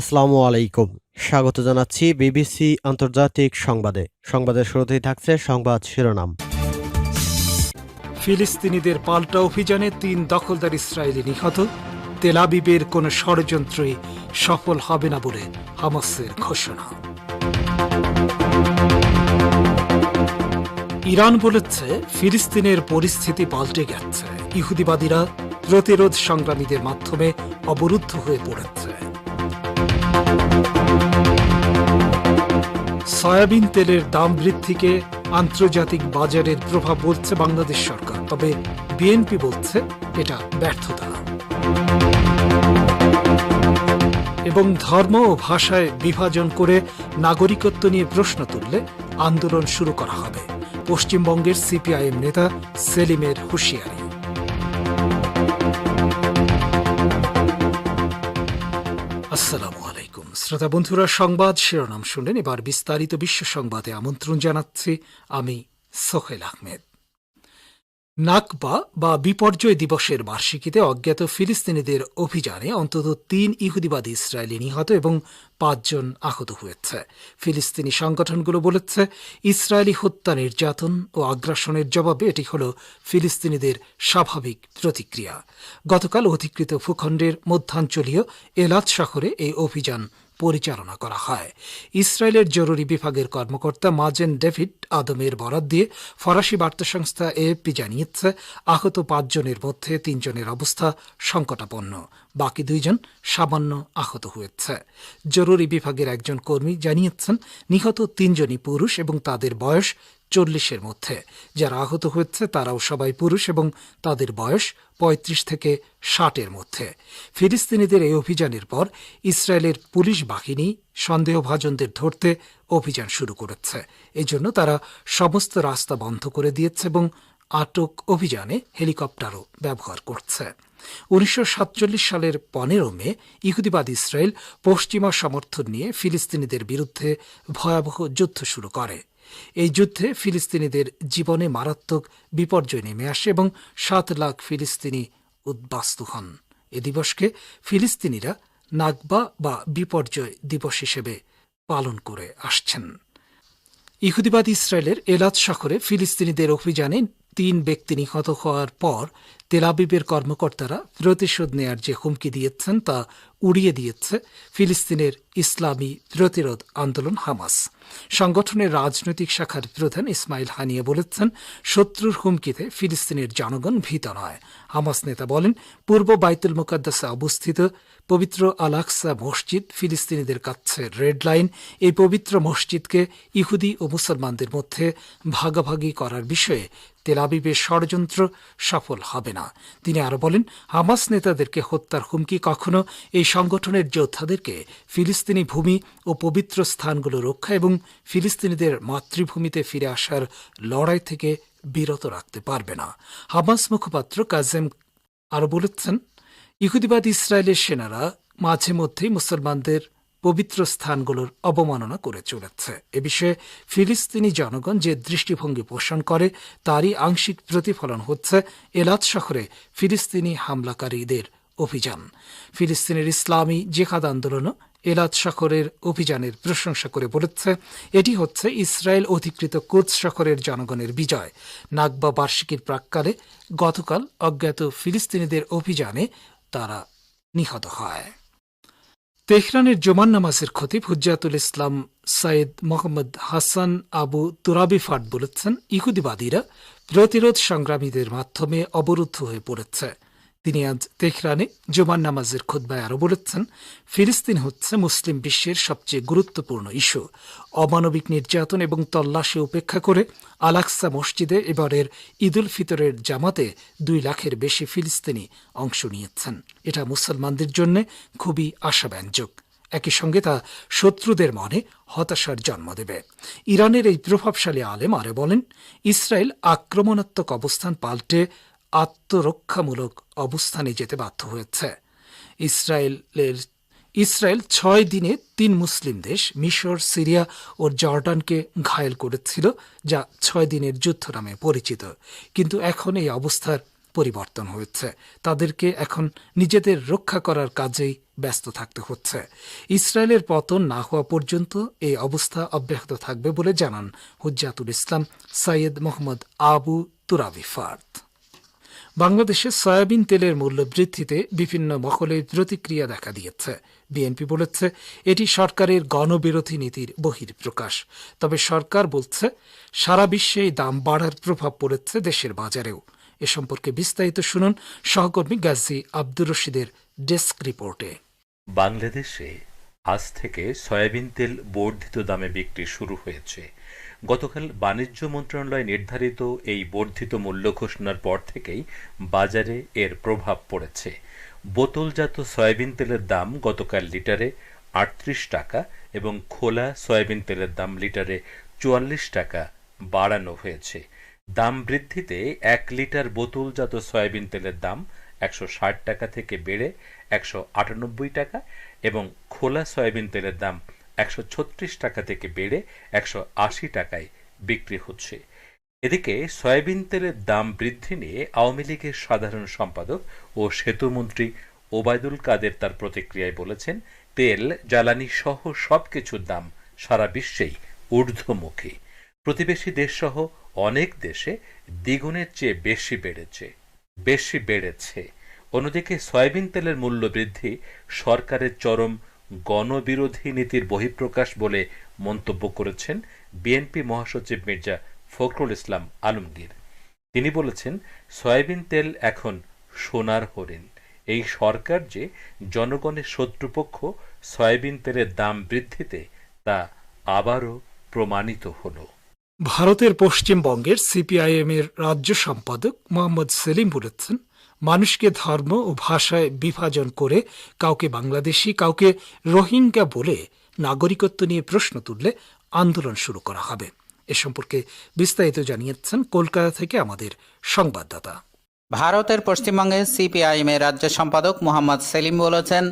আসসালামু আলাইকুম। স্বাগত জানাচ্ছি বিবিসি আন্তর্জাতিক সংবাদে। সংবাদের শুরুতেই থাকছে সংবাদ শিরোনাম। ফিলিস্তিনিদের পাল্টা অভিযানে তিন দখলদার ইসরায়েলি নিহত। তেলাবিবের কোনো ষড়যন্ত্রই সফল হবে না বলে হামাসের ঘোষণা। ইরান বলেছে ফিলিস্তিনের পরিস্থিতি পাল্টে গেছে। ইহুদিবাদীরা প্রতিরোধ সংগ্রামীদের মাধ্যমে অবরুদ্ধ হয়ে পড়েছে। সয়াবিন তেলের দাম বৃদ্ধিকে আন্তর্জাতিক বাজারের প্রভাব বলছে বাংলাদেশ সরকার, তবে বিএনপি বলছে এটা ব্যর্থতা এবং ধর্ম ও ভাষায় বিভাজন করে নাগরিকত্ব নিয়ে প্রশ্ন তুললে আন্দোলন শুরু করা হবে। পশ্চিমবঙ্গের সিপিআইএম নেতা সেলিমের হুঁশিয়ারি। আসসালামু শ্রোতা বন্ধুরা, সংবাদ শিরোনাম শুনলেন। এবার বিস্তারিত বিশ্ব সংবাদে আমন্ত্রণ জানাচ্ছি আমি সোহেল আহমেদ। নাকবা বা বিপর্যয় দিবসের বার্ষিকীতে অজ্ঞাত ফিলিস্তিনিদের অভিযানে অন্তত তিন ইহুদিবাদী ইসরায়েলি নিহত এবং পাঁচজন আহত হয়েছে। ফিলিস্তিনি সংগঠনগুলো বলেছে, ইসরায়েলি হত্যা, নির্যাতন ও আগ্রাসনের জবাবে এটি হল ফিলিস্তিনিদের স্বাভাবিক প্রতিক্রিয়া। গতকাল অধিকৃত ভূখণ্ডের মধ্যাঞ্চলীয় এলাদ শহরে এই অভিযান পরিচালনা করা হয়। ইসরায়েলের জরুরি বিভাগের কর্মকর্তা মাজেন ডেভিড আদমের বরাত দিয়ে ফরাসি বার্তা সংস্থা এএফপি জানিয়েছে, আহত পাঁচজনের মধ্যে তিনজনের অবস্থা সংকটাপন্ন, বাকি দুইজন সামান্য আহত হয়েছে। জরুরি বিভাগের একজন কর্মী জানিয়েছেন, নিহত তিনজনই পুরুষ এবং তাদের বয়স চল্লিশের মধ্যে। যারা আহত হয়েছে, তারাও সবাই পুরুষ এবং তাদের বয়স পঁয়ত্রিশ থেকে ষাটের মধ্যে। ফিলিস্তিনিদের এই অভিযানের পর ইসরায়েলের পুলিশ বাহিনী সন্দেহভাজনদের ধরতে অভিযান শুরু করেছে। এজন্য তারা সমস্ত রাস্তা বন্ধ করে দিয়েছে এবং আটক অভিযানে হেলিকপ্টারও ব্যবহার করছে। উনিশশো সাতচল্লিশ সালের পনেরো মে ইহুদিবাদ ইসরায়েল পশ্চিমা সমর্থন নিয়ে ফিলিস্তিনিদের বিরুদ্ধে ভয়াবহ যুদ্ধ শুরু করে। এই যুদ্ধে ফিলিস্তিনিদের জীবনে মারাত্মক বিপর্যয় নেমে আসে এবং সাত লাখ ফিলিস্তিনি উদ্বাস্তু হন। এ দিবসকে ফিলিস্তিনিরা নাগবা বা বিপর্যয় দিবস হিসেবে পালন করে আসছেন। ইহুদিবাদ ইসরায়েলের এলাদ শহরে ফিলিস্তিনিদের অভিযানে তিন ব্যক্তি নিহত হওয়ার পর তেলাবিবের কর্মকর্তারা প্রতিশোধ নেয়ার যে হুমকি দিয়েছেন তা উড়িয়ে দিয়েছে ফিলিস্তিনের ইসলামী প্রতিরোধ আন্দোলন হামাস। সংগঠনের রাজনৈতিক শাখার প্রধান ইসমাইল হানিয়ে বলেছেন, শত্রুর হুমকিতে ফিলিস্তিনের জনগণ ভীত নয়। হামাস নেতা বলেন, পূর্ব বাইতুল মুকাদ্দাসে অবস্থিত পবিত্র আলাকসা মসজিদ ফিলিস্তিনিদের কাছে রেড লাইন। এই পবিত্র মসজিদকে ইহুদি ও মুসলমানদের মধ্যে ভাগাভাগি করার বিষয়ে তেলাবিবের ষড়যন্ত্র সফল হবে না। তিনি আরও বলেন, হামাস নেতাদেরকে হত্যার হুমকি কখনো এই সংগঠনের যোদ্ধাদেরকে ফিলিস্তিনি ভূমি ও পবিত্র স্থানগুলো রক্ষা এবং ফিলিস্তিনিদের মাতৃভূমিতে ফিরে আসার লড়াই থেকে বিরত রাখতে পারবে না। হামাস মুখপাত্র কাজেম আরও বলেছেন, ইহুদিবাদ ইসরায়েলের সেনারা মাঝে মধ্যেই মুসলমানদের পবিত্র স্থানগুলোর অবমাননা করে চলেছে। এ বিষয়ে ফিলিস্তিনি জনগণ যে দৃষ্টিভঙ্গি পোষণ করে, তারই আংশিক প্রতিফলন হচ্ছে এলাদ শহরে ফিলিস্তিনি হামলাকারীদের অভিযান। ফিলিস্তিনের ইসলামী জেহাদ আন্দোলনও এলাদ শহরের অভিযানের প্রশংসা করে বলেছে, এটি হচ্ছে ইসরায়েল অধিকৃত কুদস শহরের জনগণের বিজয়। নাগবা বার্ষিকীর প্রাককালে গতকাল অজ্ঞাত ফিলিস্তিনিদের অভিযানে তারা নিহত হয়। তেহরানের জোমান নামাজের খতিব হুজ্জাতুল ইসলাম সাইদ মোহাম্মদ হাসান আবু তুরাবি ফাট বলেছেন, ইহুদিবাদীরা প্রতিরোধ সংগ্রামীদের মাধ্যমে অবরুদ্ধ হয়ে পড়েছে। তিনি আজ তেহরানে জোমান নামাজের খুদ্বায় আরও বলেছেন, ফিলিস্তিন হচ্ছে মুসলিম বিশ্বের সবচেয়ে গুরুত্বপূর্ণ ইস্যু। অমানবিক নির্যাতন এবং তল্লাশি উপেক্ষা করে আলাক্সা মসজিদে এবারের ঈদুল ফিতরের জামাতে দুই লাখের বেশি ফিলিস্তিনি অংশ নিয়েছেন। এটা মুসলমানদের জন্য খুবই আশাব্যঞ্জক। একই সঙ্গে তা শত্রুদের মনে হতাশার জন্ম দেবে। ইরানের এই প্রভাবশালী আলেম আরে বলেন, ইসরায়েল আক্রমণাত্মক অবস্থান পাল্টে আত্মরক্ষামূলক অবস্থানে যেতে বাধ্য হয়েছে। ইসরায়েলের, ইসরায়েল ছয় দিনে তিন মুসলিম দেশ, মিশর, সিরিয়া ও জর্ডানকে ঘায়েল করেছিল, যা ছয় দিনের যুদ্ধ নামে পরিচিত। কিন্তু এখন এই অবস্থার পরিবর্তন হয়েছে। তাদেরকে এখন নিজেদের রক্ষা করার কাজেই ব্যস্ত থাকতে হচ্ছে। ইসরায়েলের পতন না হওয়া পর্যন্ত এই অবস্থা অব্যাহত থাকবে বলে জানান হুজ্জাতুল ইসলাম সৈয়দ মোহাম্মদ আবু তুরাবি ফার্দ বাংলাদেশে সয়াবিন তেলের মূল্য বৃদ্ধিতে বিভিন্ন মহলে প্রতিক্রিয়া দেখা দিয়েছে। বিএনপি বলেছে, এটি সরকারের গণবিরোধী নীতির বহির্প্রকাশ তবে সরকার বলছে, সারা বিশ্বে দাম বাড়ার প্রভাব পড়েছে দেশের বাজারেও। এ সম্পর্কে বিস্তারিত শুনুন সহকর্মী গাজী আব্দুর রশিদের ডেস্ক রিপোর্টে। বাংলাদেশে আজ থেকে সয়াবিন তেল বর্ধিত দামে বিক্রি শুরু হয়েছে। গতকাল বাণিজ্য মন্ত্রণালয় নির্ধারিত এই বর্ধিত মূল্য ঘোষণার পর থেকেই বাজারে এর প্রভাব পড়েছে। বোতলজাত সয়াবিন তেলের দাম গতকাল লিটারে আটত্রিশ টাকা এবং খোলা সয়াবিন তেলের দাম লিটারে চুয়াল্লিশ টাকা বাড়ানো হয়েছে। দাম বৃদ্ধিতে এক লিটার বোতলজাত সয়াবিন তেলের দাম একশো ষাট টাকা থেকে বেড়ে একশো আটানব্বই টাকা এবং খোলা সয়াবিন তেলের দাম একশো ছত্রিশ টাকা থেকে বেড়ে একশো আশি টাকায় বিক্রি হচ্ছে। এদিকে সয়াবিন তেলের দাম বৃদ্ধি নিয়ে আওয়ামী লীগের সাধারণ সম্পাদক ও সেতুমন্ত্রী ওবায়দুল কাদের তার প্রতিক্রিয়ায় বলেছেন, তেল, জ্বালানি সহ সবকিছুর দাম সারা বিশ্বেই ঊর্ধ্বমুখী। প্রতিবেশী দেশসহ অনেক দেশে দ্বিগুণের চেয়ে বেশি বেড়েছে বেশি বেড়েছে। অন্যদিকে সয়াবিন তেলের মূল্য বৃদ্ধি সরকারের চরম গণবিরোধী নীতির বহিঃপ্রকাশ বলে মন্তব্য করেছেন বিএনপি মহাসচিব মির্জা ফখরুল ইসলাম আলমগীর। তিনি বলেছেন, সয়াবিন তেল এখন সোনার হরিণ। এই সরকার যে জনগণের শত্রুপক্ষ সয়াবিন তেলের দাম বৃদ্ধিতে, তা আবারও প্রমাণিত হলো। ভারতের পশ্চিমবঙ্গের সিপিআইএম এর রাজ্য সম্পাদক মোহাম্মদ সেলিম বলেছেন মানুষকে ধর্ম ও ভাষায় বিভাজন করে কাউকে বাংলাদেশি, কাউকে রোহিঙ্গা বলে নাগরিকত্ব নিয়ে প্রশ্ন তুললে আন্দোলন শুরু করা হবে। এ সম্পর্কে বিস্তারিত জানিয়েছেন কলকাতা থেকে আমাদের সংবাদদাতা। ভারতের পশ্চিমবঙ্গে সিপিআইএমের রাজ্য সম্পাদক মোহাম্মদ সেলিম বলেছেন,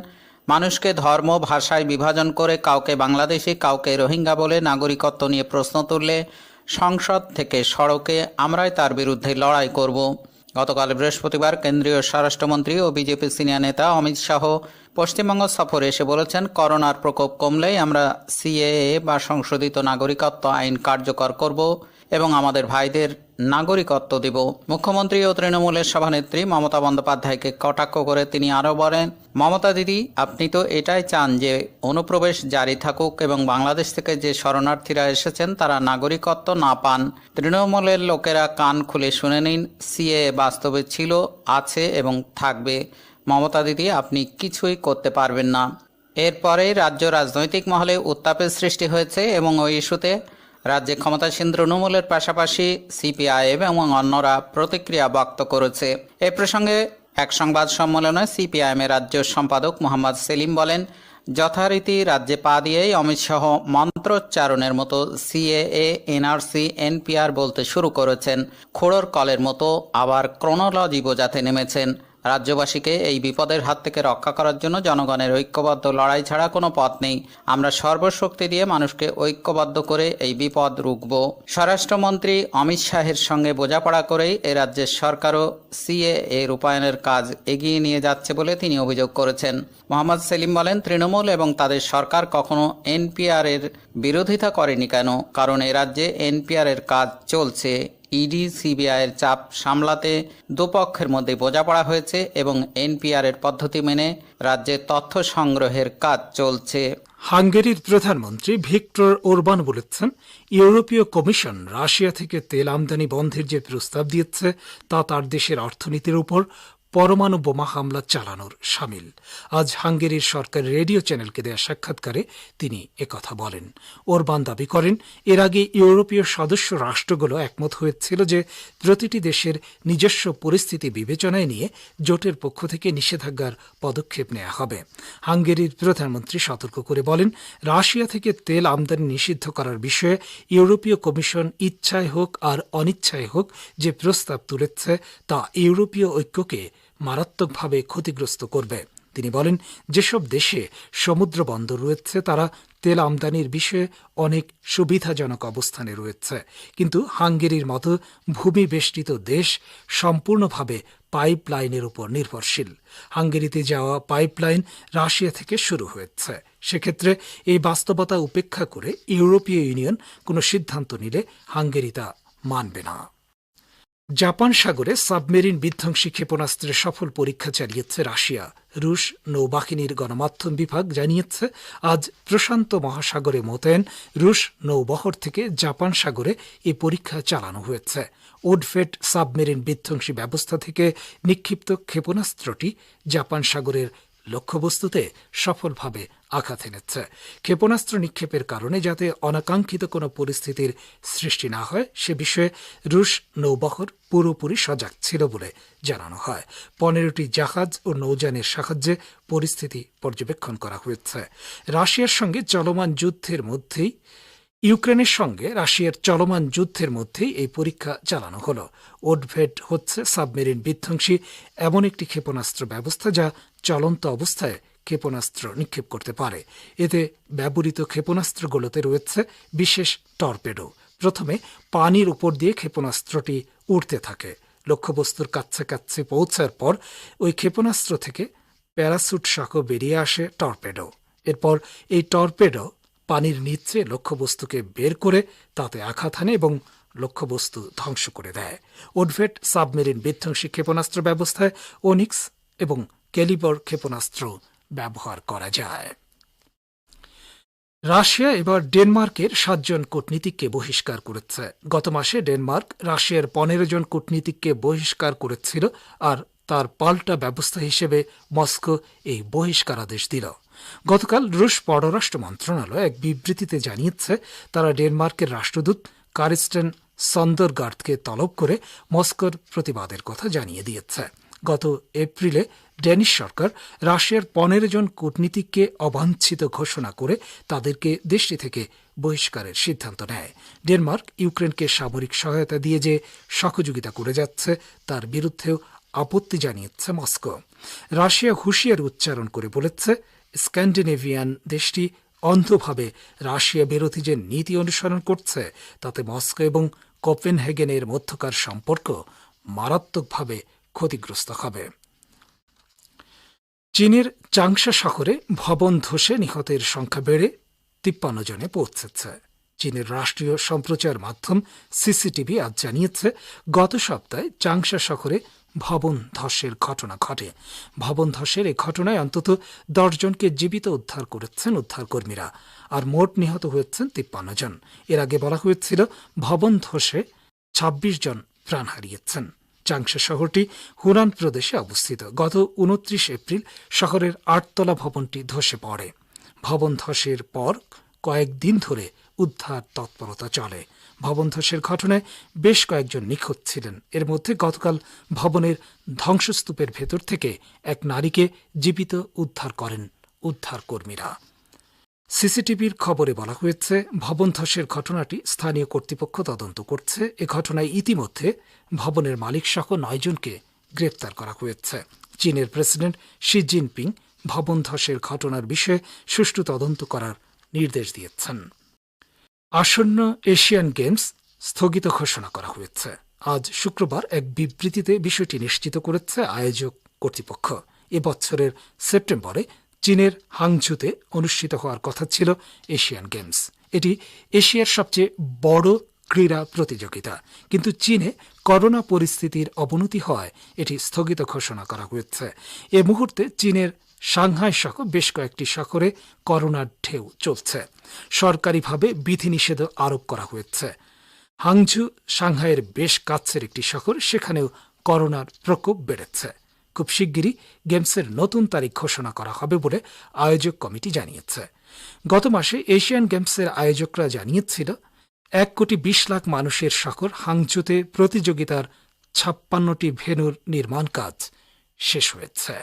মানুষকে ধর্ম, ভাষায় বিভাজন করে কাউকে বাংলাদেশি, কাউকে রোহিঙ্গা বলে নাগরিকত্ব নিয়ে প্রশ্ন তুললে সংসদ থেকে সড়কে আমরাই তার বিরুদ্ধে লড়াই করব। গতকাল বৃহস্পতিবার কেন্দ্রীয় স্বরাষ্ট্রমন্ত্রী ও বিজেপি সিনিয়র নেতা অমিত শাহ পশ্চিমবঙ্গ সফরে এসে বলেছেন, করোনার প্রকোপ কমলেই আমরা সিএএ বা সংশোধিত নাগরিকত্ব আইন কার্যকর করব। এবং আমাদের ভাইদের নাগরিকত্ব দেব। মুখ্যমন্ত্রী ও তৃণমূলের সভানেত্রী মমতা বন্দ্যোপাধ্যায়কে কটাক্ষ করে তিনি আরও বলেন, মমতা দিদি, আপনি তো এটাই চান যে অনুপ্রবেশ জারি থাকুক এবং বাংলাদেশ থেকে যে শরণার্থীরা এসেছেন তারা নাগরিকত্ব না পান। তৃণমূলের লোকেরা কান খুলে শুনে নিন, সিএ বাস্তবে ছিল, আছে এবং থাকবে। মমতা দিদি, আপনি কিছুই করতে পারবেন না। এরপরেই রাজ্য রাজনৈতিক মহলে উত্তাপের সৃষ্টি হয়েছে এবং ওই ইস্যুতে রাজ্যে ক্ষমতাসীন তৃণমূলের পাশাপাশি সিপিআইএম এবং অন্যরা প্রতিক্রিয়া ব্যক্ত করেছে। এ প্রসঙ্গে এক সংবাদ সম্মেলনে সিপিআইএমের রাজ্য সম্পাদক মোহাম্মদ সেলিম বলেন, যথারীতি রাজ্যে পা দিয়েই অমিত শাহ মন্ত্রোচ্চারণের মতো সিএএ, এনআরসি, এনপিআর বলতে শুরু করেছেন। খোড়র কলের মতো আবার ক্রোনোলজি বোঝাতে নেমেছেন। রাজ্যবাসীকে এই বিপদের হাত থেকে রক্ষা করার জন্য জনগণের ঐক্যবদ্ধ লড়াই ছাড়া কোনো পথ নেই। আমরা সর্বশক্তি দিয়ে মানুষকে ঐক্যবদ্ধ করে এই বিপদ রুখব। স্বরাষ্ট্রমন্ত্রী অমিত শাহের সঙ্গে বোঝাপড়া করেই এ রাজ্যের সরকারও সিএ রূপায়ণের কাজ এগিয়ে নিয়ে যাচ্ছে বলে তিনি অভিযোগ করেছেন। মোহাম্মদ সেলিম বলেন, তৃণমূল এবং তাদের সরকার কখনো এনপিআর এর বিরোধিতা করেনি কেন? কারণ এ রাজ্যে এনপিআর এর কাজ চলছে। ইডি সিবিআইয়ের চাপ সামলাতে দুপক্ষের মধ্যে বোঝাপড়া হয়েছে এবং এনপিআরের পদ্ধতি মেনে রাজ্যে তথ্য সংগ্রহের কাজ চলছে। হাঙ্গেরির প্রধানমন্ত্রী ভিক্টর ওরবান বলেছেন, ইউরোপীয় কমিশন রাশিয়া থেকে তেল আমদানি বন্ধের যে প্রস্তাব দিয়েছে, তা তার দেশের অর্থনীতির উপর পরমাণু বোমা হামলা চালানোর সামিল। আজ হাঙ্গেরির সরকার রেডিও চ্যানেলকে দেয়া সাক্ষাৎকারে তিনি একথা বলেন। ওরবান দাবি করেন, এর আগে ইউরোপীয় সদস্য রাষ্ট্রগুলো একমত হয়েছিল যে প্রতিটি দেশের নিজস্ব পরিস্থিতি বিবেচনায় নিয়ে জোটের পক্ষ থেকে নিষেধাজ্ঞার পদক্ষেপ নেওয়া হবে। হাঙ্গেরির প্রধানমন্ত্রী সতর্ক করে বলেন, রাশিয়া থেকে তেল আমদানি নিষিদ্ধ করার বিষয়ে ইউরোপীয় কমিশন ইচ্ছায় হোক আর অনিচ্ছায় হোক যে প্রস্তাব তুলেছে, তা ইউরোপীয় ঐক্যকে মারাত্মকভাবে ক্ষতিগ্রস্ত করবে। তিনি বলেন, যেসব দেশে সমুদ্র বন্দর রয়েছে, তারা তেল আমদানির বিষয়ে অনেক সুবিধাজনক অবস্থানে রয়েছে। কিন্তু হাঙ্গেরির মতো ভূমি বেষ্টিত দেশ সম্পূর্ণভাবে পাইপলাইনের উপর নির্ভরশীল। হাঙ্গেরিতে যাওয়া পাইপলাইন রাশিয়া থেকে শুরু হয়েছে। সেক্ষেত্রে এই বাস্তবতা উপেক্ষা করে ইউরোপীয় ইউনিয়ন কোনো সিদ্ধান্ত নিলে হাঙ্গেরি তা মানবে না। জাপান সাগরে সাবমেরিন বিধ্বংসী ক্ষেপণাস্ত্রের সফল পরীক্ষা চালিয়েছে রাশিয়া। রুশ নৌবাহিনীর গণমাধ্যম বিভাগ জানিয়েছে, আজ প্রশান্ত মহাসাগরে মোতায়েন রুশ নৌবহর থেকে জাপান সাগরে এই পরীক্ষা চালানো হয়েছে। ওডফেট সাবমেরিন বিধ্বংসী ব্যবস্থা থেকে নিক্ষিপ্ত ক্ষেপণাস্ত্রটি জাপান সাগরের লক্ষ্যবস্তুতে সফলভাবে আঘাত এনেছে। ক্ষেপণাস্ত্র নিক্ষেপের কারণে যাতে অনাকাঙ্ক্ষিত কোনো পরিস্থিতির সৃষ্টি না হয়, সে বিষয়ে রুশ নৌবহর পুরোপুরি সজাগ ছিল বলে জানানো হয়। পনেরোটি জাহাজ ও নৌযানের সাহায্যে পরিস্থিতি পর্যবেক্ষণ করা হয়েছে। রাশিয়ার সঙ্গে চলমান যুদ্ধের মধ্যেই, ইউক্রেনের সঙ্গে রাশিয়ার চলমান যুদ্ধের মধ্যেই এই পরীক্ষা চালানো হলো। ওডভেট হচ্ছে সাবমেরিন বিধ্বংসী এমন একটি ক্ষেপণাস্ত্র ব্যবস্থা যা চলন্ত অবস্থায় ক্ষেপণাস্ত্র নিক্ষেপ করতে পারে। এতে ব্যবহৃত ক্ষেপণাস্ত্রগুলোতে রয়েছে বিশেষ টর্পেডো। প্রথমে পানির উপর দিয়ে ক্ষেপণাস্ত্রটি উড়তে থাকে। লক্ষ্যবস্তুর কাছাকাছি পৌঁছার পর ওই ক্ষেপণাস্ত্র থেকে প্যারাসুট সহ বেরিয়ে আসে টর্পেডো। এরপর এই টর্পেডো পানির নিচে লক্ষ্যবস্তুকে বের করে তাতে আঘাত হানে এবং লক্ষ্যবস্তু ধ্বংস করে দেয়। ওডভেট সাবমেরিন বিধ্বংসী ক্ষেপণাস্ত্র ব্যবস্থায় ওনিক্স এবং ক্যালিবর ক্ষেপণাস্ত্র ব্যবহার করা যায়। রাশিয়া এবার ডেনমার্কের সাতজন কূটনীতিককে বহিষ্কার করেছে। গত মাসে ডেনমার্ক রাশিয়ার পনেরো জন কূটনীতিককে বহিষ্কার করেছিল আর তার পাল্টা ব্যবস্থা হিসেবে মস্কো এই বহিষ্কারাদেশ দিল। গতকাল রুশ পররাষ্ট্র মন্ত্রণালয় এক বিবৃতিতে জানিয়েছে, তারা ডেনমার্কের রাষ্ট্রদূত কারিস্টেন সন্দরগার্ডকে তলব করে মস্কোর প্রতিবাদের কথা জানিয়ে দিয়েছে। গত এপ্রিলে ড্যানিশ সরকার রাশিয়ার পনেরো জন কূটনীতিককে অবাঞ্ছিত ঘোষণা করে তাদেরকে দেশটি থেকে বহিষ্কারের সিদ্ধান্ত নেয়। ডেনমার্ক ইউক্রেনকে সামরিক সহায়তা দিয়ে যে সহযোগিতা করে যাচ্ছে, তার বিরুদ্ধেও আপত্তি জানিয়েছে মস্কো। রাশিয়া হুঁশিয়ার উচ্চারণ করে বলেছে, স্ক্যান্ডিনেভিয়ান দেশটি অন্ধভাবে রাশিয়া বিরোধী যে নীতি অনুসরণ করছে, তাতে মস্কো এবং কোপেনহেগেনের মধ্যকার সম্পর্ক মারাত্মকভাবে ক্ষতিগ্রস্ত হবে। চীনের চাংশা শহরে ভবন ধসে নিহতের সংখ্যা বেড়ে তিপ্পান্ন জনে পৌঁছেছে। চীনের রাষ্ট্রীয় সম্প্রচার মাধ্যম সিসিটিভি আজ জানিয়েছে, গত সপ্তাহে চাংশা শহরে ভবন ধসের ঘটনা ঘটে। ভবন ধসের এই ঘটনায় অন্তত দশজনকে জীবিত উদ্ধার করেছেন উদ্ধারকর্মীরা, আর মোট নিহত হয়েছেন তিপ্পান্ন জন। এর আগে বলা হয়েছিল, ভবন ধসে ২৬ জন প্রাণ হারিয়েছেন। চাংশা শহরটি হুনান প্রদেশে অবস্থিত। গত উনত্রিশ এপ্রিল শহরের আটতলা ভবনটি ধসে পড়ে। ভবন ধসের পর কয়েকদিন ধরে উদ্ধার তৎপরতা চলে। ভবন ধসের ঘটনায় বেশ কয়েকজন নিখোঁজ ছিলেন। এর মধ্যে গতকাল ভবনের ধ্বংসস্তূপের ভেতর থেকে এক নারীকে জীবিত উদ্ধার করেন উদ্ধারকর্মীরা। সিসিটিভির খবরে বলা হয়েছে, ভবন ধসের ঘটনাটি স্থানীয় কর্তৃপক্ষ তদন্ত করছে। এ ঘটনায় ইতিমধ্যে ভবনের মালিক সহ নয়জনকে গ্রেপ্তার করা হয়েছে। চীনের প্রেসিডেন্ট শি জিনপিং ভবন ধসের ঘটনার বিষয়ে সুষ্ঠু তদন্ত করার নির্দেশ দিয়েছেন। আসন্ন এশিয়ান গেমস স্থগিত ঘোষণা করা হয়েছে। আজ শুক্রবার এক বিবৃতিতে বিষয়টি নিশ্চিত করেছে আয়োজক কর্তৃপক্ষ। এ বছরের সেপ্টেম্বরে চীনের হাংঝুতে অনুষ্ঠিত হওয়ার কথা ছিল এশিয়ান গেমস। এটি এশিয়ার সবচেয়ে বড় ক্রীড়া প্রতিযোগিতা। কিন্তু চীনে করোনা পরিস্থিতির অবনতি হওয়ায় এটি স্থগিত ঘোষণা করা হয়েছে। এ মুহূর্তে চীনের সাংহাই সহ বেশ কয়েকটি শহরে করোনার ঢেউ চলছে। সরকারিভাবে বিধিনিষেধ আরোপ করা হয়েছে। হাংঝু সাংহাইয়ের বেশ কাছের একটি শহর, সেখানেও করোনার প্রকোপ বেড়েছে। খুব শিগগিরই গেমসের নতুন তারিখ ঘোষণা করা হবে বলে আয়োজক কমিটি জানিয়েছে। গত মাসে এশিয়ান গেমসের আয়োজকরা জানিয়েছিল, এক কোটি বিশ লাখ মানুষের শহর হাংচুতে প্রতিযোগিতার ছাপ্পান্নটি ভেনুর নির্মাণ কাজ শেষ হয়েছে।